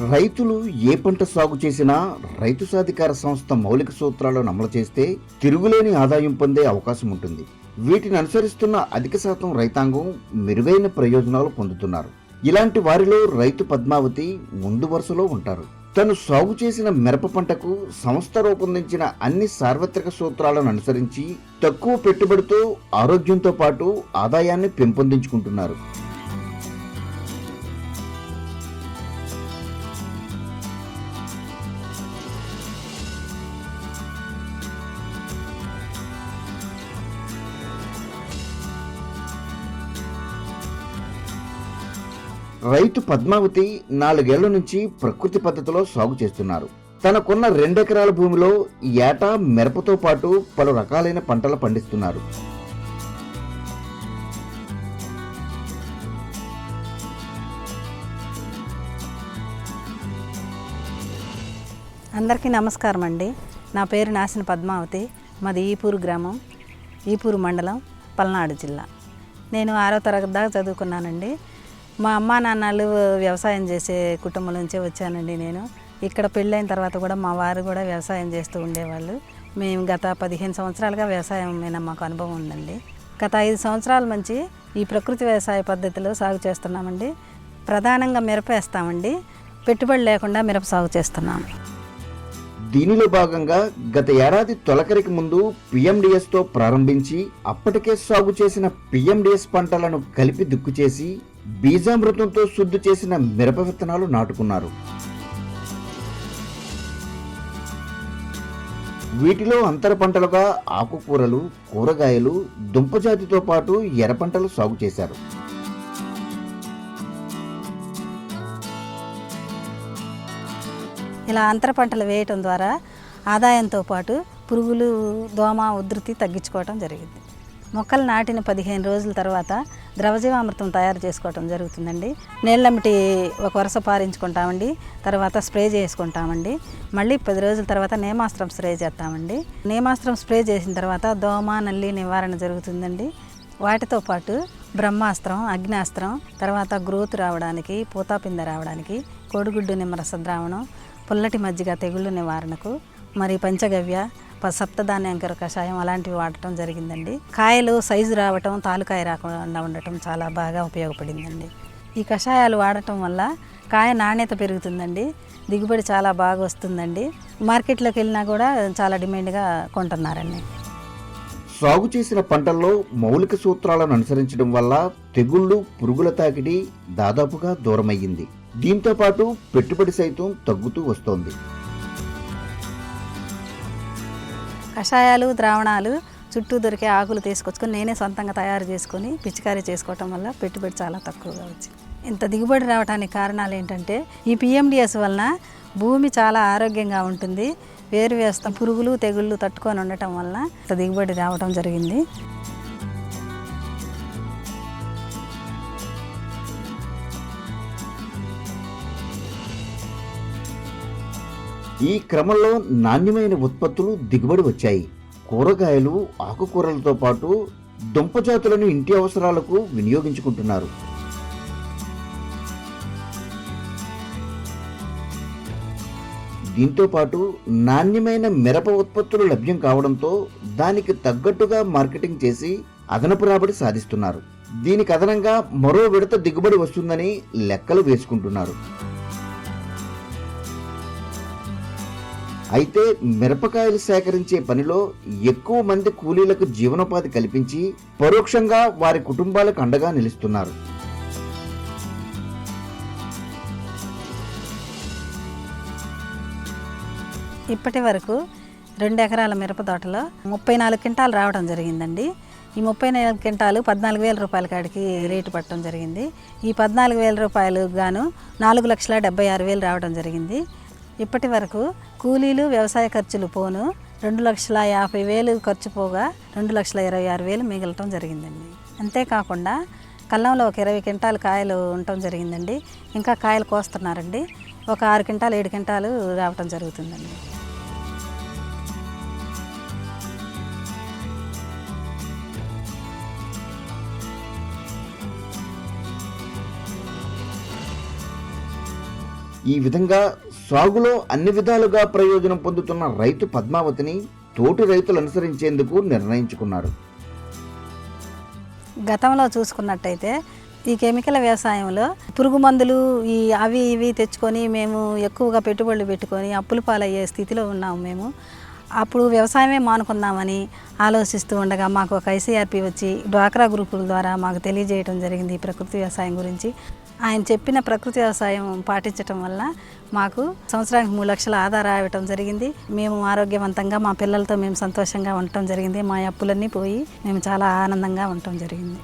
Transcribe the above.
రైతులు ఏ పంట సాగు చేసినా రైతు సాధికార సంస్థ మౌలిక సూత్రాలను అమలు చేస్తే తిరుగులేని ఆదాయం పొందే అవకాశం ఉంటుంది. వీటిని అనుసరిస్తున్న అధిక శాతం రైతాంగం మెరుగైన ప్రయోజనాలు పొందుతున్నారు. ఇలాంటి వారిలో రైతు పద్మావతి ముందు వరుసలో ఉంటారు. తను సాగు చేసిన మిరప పంటకు సంస్థ రూపొందించిన అన్ని సార్వత్రిక సూత్రాలను అనుసరించి తక్కువ పెట్టుబడితో ఆరోగ్యంతో పాటు ఆదాయాన్ని పెంపొందించుకుంటున్నారు. రైతు పద్మావతి నాలుగేళ్ళ నుంచి ప్రకృతి పద్ధతిలో సాగు చేస్తున్నారు. తనకున్న రెండెకరాల భూమిలో ఏటా మిరపతో పాటు పలు రకాలైన పంటలు పండిస్తున్నారు. అందరికీ నమస్కారం అండి. నా పేరు నాసిన పద్మావతి. మాది ఈపూరు గ్రామం. ఈపూరు మండలం పల్నాడు జిల్లా. నేను ఆరో తరగతి దాకా చదువుకున్నానండి. మా అమ్మా నాన్నలు వ్యవసాయం చేసే కుటుంబం నుంచే వచ్చానండి నేను. ఇక్కడ పెళ్ళైన తర్వాత కూడా మా వారు కూడా వ్యవసాయం చేస్తూ ఉండేవాళ్ళు. మేము గత పదిహేను సంవత్సరాలుగా వ్యవసాయం మీద మాకు అనుభవం ఉందండి. గత ఐదు సంవత్సరాల నుంచి ఈ ప్రకృతి వ్యవసాయ పద్ధతిలో సాగు చేస్తున్నామండి. ప్రధానంగా మిరప వేస్తామండి. పెట్టుబడి లేకుండా మిరప సాగు చేస్తున్నాము దీనిలో భాగంగా గత ఏడాది తొలకరికి ముందు పిఎండిఎస్తో ప్రారంభించి అప్పటికే సాగు చేసిన పిఎండిఎస్ పంటలను కలిపి దుక్కు చేసి బీజామృతంతో శుద్ధి చేసిన మిరప విత్తనాలు నాటుకున్నారు. వీటిలో అంతర పంటలుగా ఆకుకూరలు కూరగాయలు దుంపజాతితో పాటు ఎర్ర పంటలు సాగు చేశారు. ఇలా అంతర పంటలు వేయటం ద్వారా ఆదాయంతో పాటు పురుగులు దోమ ఉధృతి తగ్గించుకోవటం జరిగింది. మొక్కలు నాటిన పదిహేను రోజుల తర్వాత ద్రవజీవామృతం తయారు చేసుకోవటం జరుగుతుందండి. నీళ్ళమిటి ఒక వరుస పారించుకుంటామండి. తర్వాత స్ప్రే చేసుకుంటామండి. మళ్ళీ పది రోజుల తర్వాత నేమాస్త్రం స్ప్రే చేస్తామండి. నేమాస్త్రం స్ప్రే చేసిన తర్వాత దోమ నల్లి నివారణ జరుగుతుందండి. వాటితో పాటు బ్రహ్మాస్త్రం అగ్నాస్త్రం తర్వాత గ్రోత్ రావడానికి పూతాపింద రావడానికి కోడిగుడ్డు నిమ్మరస ద్రావణం పుల్లటి మజ్జిగ తెగుళ్ళు నివారణకు మరి పంచగవ్య సప్తధాన్యాంకర కషాయం అలాంటివి వాడటం జరిగిందండి. కాయలు సైజు రావటం తాలుకాయ రాకుండా ఉండటం చాలా బాగా ఉపయోగపడిందండి. ఈ కషాయాలు వాడటం వల్ల కాయ నాణ్యత పెరుగుతుందండి. దిగుబడి చాలా బాగా వస్తుందండి. మార్కెట్లోకి వెళ్ళినా కూడా చాలా డిమాండ్గా కొంటున్నారండి. సాగు చేసిన పంటల్లో మౌలిక సూత్రాలను అనుసరించడం వల్ల తెగుళ్ళు పురుగుల తాకిడి దాదాపుగా దూరమయ్యింది. దీంతో పాటు పెట్టుబడి సైతం తగ్గుతూ వస్తోంది. కషాయాలు ద్రావణాలు చుట్టూ దొరికే ఆకులు తీసుకొచ్చుకొని నేనే సొంతంగా తయారు చేసుకొని పిచికారీ చేసుకోవటం వల్ల పెట్టుబడి చాలా తక్కువగా వచ్చింది. ఇంత దిగుబడి రావడానికి కారణాలు ఏంటంటే ఈ పిఎండిఎస్ వలన భూమి చాలా ఆరోగ్యంగా ఉంటుంది. వేరు వ్యవస్థ పురుగులు తెగుళ్ళు తట్టుకొని ఉండటం వలన ఇంత దిగుబడి రావటం జరిగింది. ఈ క్రమంలో నాణ్యమైన ఉత్పత్తులు దిగుబడి వచ్చాయి. కూరగాయలు ఆకుకూరలతో పాటు దుంప జాతులను ఇంటి అవసరాలకు వినియోగించుకుంటున్నారు. దీంతో పాటు నాణ్యమైన మిరప ఉత్పత్తులు లభ్యం కావడంతో దానికి తగ్గట్టుగా మార్కెటింగ్ చేసి అదనపు రాబడి సాధిస్తున్నారు. దీనికి అదనంగా మరో విడత దిగుబడి వస్తుందని లెక్కలు వేసుకుంటున్నారు. అయితే మిరపకాయలు సేకరించే పనిలో ఎక్కువ మంది కూలీలకు జీవనోపాధి కల్పించి పరోక్షంగా వారి కుటుంబాలకు అండగా నిలుస్తున్నారు. ఇప్పటి వరకు రెండు ఎకరాల మిరప తోటలో ముప్పై నాలుగు క్వింటాలు రావడం జరిగిందండి. ఈ ముప్పై నాలుగు క్వింటాలు పద్నాలుగు వేల రూపాయల కాడికి రేటు పట్టడం జరిగింది. ఈ పద్నాలుగు వేల రూపాయలు గాను నాలుగు లక్షల డెబ్బై ఆరు వేలు రావడం జరిగింది. ఇప్పటి వరకు కూలీలు వ్యవసాయ ఖర్చులు పోను. రెండు లక్షల యాభై వేలు ఖర్చు పోగా రెండు లక్షల ఇరవై ఆరు వేలు మిగలటం జరిగిందండి. అంతేకాకుండా కల్లంలో ఒక ఇరవై క్వింటాలు కాయలు ఉండటం జరిగిందండి. ఇంకా కాయలు కోస్తున్నారండి. ఒక ఆరు క్వింటాలు ఏడు క్వింటాలు రావటం జరుగుతుందండి. ఈ విధంగా సాగులో అన్ని విధాలుగా ప్రయోజనం పొందుతున్న రైతు పద్మావతిని తోటి రైతులు అనుసరించేందుకు నిర్ణయించుకున్నారు. గతంలో చూసుకున్నట్టయితే ఈ కెమికల్ వ్యవసాయంలో పురుగు మందులు ఈ అవి ఇవి తెచ్చుకొని మేము ఎక్కువగా పెట్టుబడులు పెట్టుకొని అప్పులు పాలయ్యే స్థితిలో ఉన్నాము మేము. అప్పుడు వ్యవసాయమే మానుకుందామని ఆలోచిస్తూ ఉండగా మాకు ఒక ఐసీఆర్పి వచ్చి డ్వాక్రా గ్రూపుల ద్వారా మాకు తెలియజేయడం జరిగింది ప్రకృతి వ్యవసాయం గురించి. ఆయన చెప్పిన ప్రకృతి వ్యవసాయం పాటించటం వల్ల మాకు సంవత్సరానికి మూడు లక్షల ఆధార ఇవ్వటం జరిగింది. మేము ఆరోగ్యవంతంగా మా పిల్లలతో మేము సంతోషంగా ఉండటం జరిగింది. మా అప్పులన్నీ పోయి మేము చాలా ఆనందంగా ఉండటం జరిగింది.